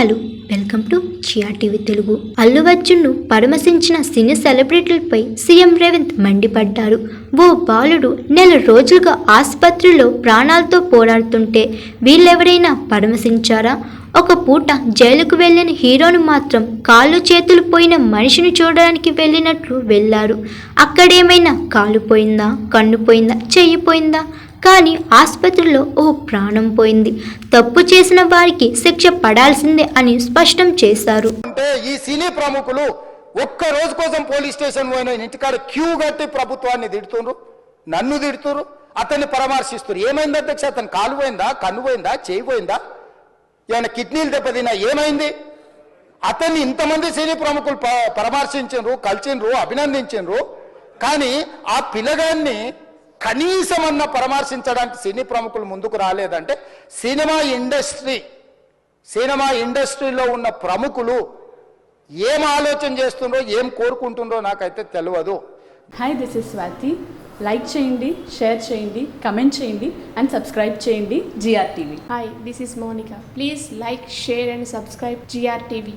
Hello welcome to చియా TV Telugu. Allu అర్జున్ను పరమశించిన సినీ సెలబ్రిటీలపై సీఎం రేవంత్ మండిపడ్డారు. ఓ బాలుడు నెల రోజులుగా ఆసుపత్రిలో ప్రాణాలతో పోరాడుతుంటే వీళ్ళెవరైనా పరమశించారా? ఒక పూట జైలుకు వెళ్ళిన హీరోను మాత్రం కాళ్ళు చేతులు పోయిన మనిషిని చూడడానికి వెళ్ళినట్లు వెళ్ళారు. అక్కడేమైనా కాలు పోయిందా కన్ను పోయిందా చెయ్యి పోయిందా? కానీ ఆసుపత్రిలో ఓ ప్రాణం పోయింది. తప్పు చేసిన వారికి శిక్ష పడాల్సిందే అని స్పష్టం చేశారు. అంటే ఈ సినీ ప్రముఖులు ఒక్క రోజు కోసం పోలీస్ స్టేషన్ పోయిన ఇంటికాడ క్యూ కట్టి ప్రభుత్వాన్ని తిడుతుండ్రు నన్ను తిడుతురు అతన్ని పరామర్శిస్తున్నారు ఏమైంది అధ్యక్ష? అతను కాలు పోయిందా? కన్ను పోయిందా? చేయి పోయిందా? ఏమైనా కిడ్నీలు దెబ్బతిన్నా? ఏమైంది? అతన్ని ఇంతమంది సినీ ప్రముఖులు పరామర్శించు కలిచిండ్రు కలిసిండ్రు అభినందించిండ్రు. కానీ ఆ పిల్లగాన్ని కనీసం అన్న పరామర్శించడానికి సినీ ప్రముఖులు ముందుకు రాలేదంటే సినిమా ఇండస్ట్రీ సినిమా ఇండస్ట్రీలో ఉన్న ప్రముఖులు ఏం ఆలోచన చేస్తుండ్రో ఏం కోరుకుంటుండ్రో నాకైతే తెలియదు hi this is Swathi like చేయండి షేర్ చేయండి కమెంట్ చేయండి అండ్ సబ్స్క్రైబ్ చేయండి GR TV Hi, this is Monica. Please like, share, and subscribe GRTV.